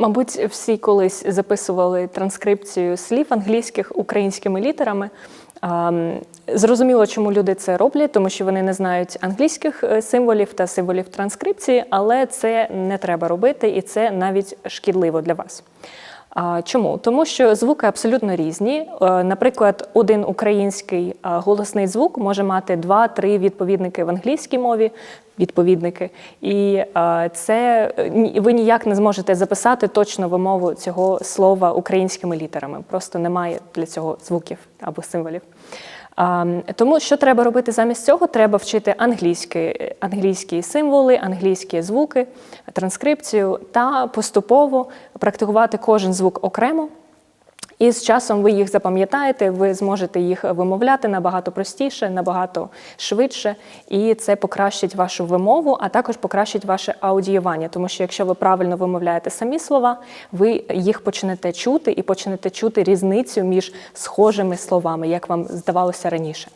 Мабуть, всі колись записували транскрипцію слів англійських українськими літерами. Зрозуміло, чому люди це роблять, тому що вони не знають англійських е, символів та символів транскрипції, але це не треба робити, і це навіть шкідливо для вас. А, Чому? Тому що звуки абсолютно різні. Е, Наприклад, один український голосний звук може мати два-три відповідники в англійській мові, відповідники, і е, це е, ви ніяк не зможете записати точно вимову цього слова українськими літерами. Просто немає для цього звуків або символів. Тому що треба робити замість цього? Треба вчити англійські, англійські символи, англійські звуки, транскрипцію та поступово практикувати кожен звук окремо. І з часом ви їх запам'ятаєте, ви зможете їх вимовляти набагато простіше, набагато швидше, і це покращить вашу вимову, а також покращить ваше аудіювання. Тому що якщо ви правильно вимовляєте самі слова, ви їх почнете чути і почнете чути різницю між схожими словами, як вам здавалося раніше.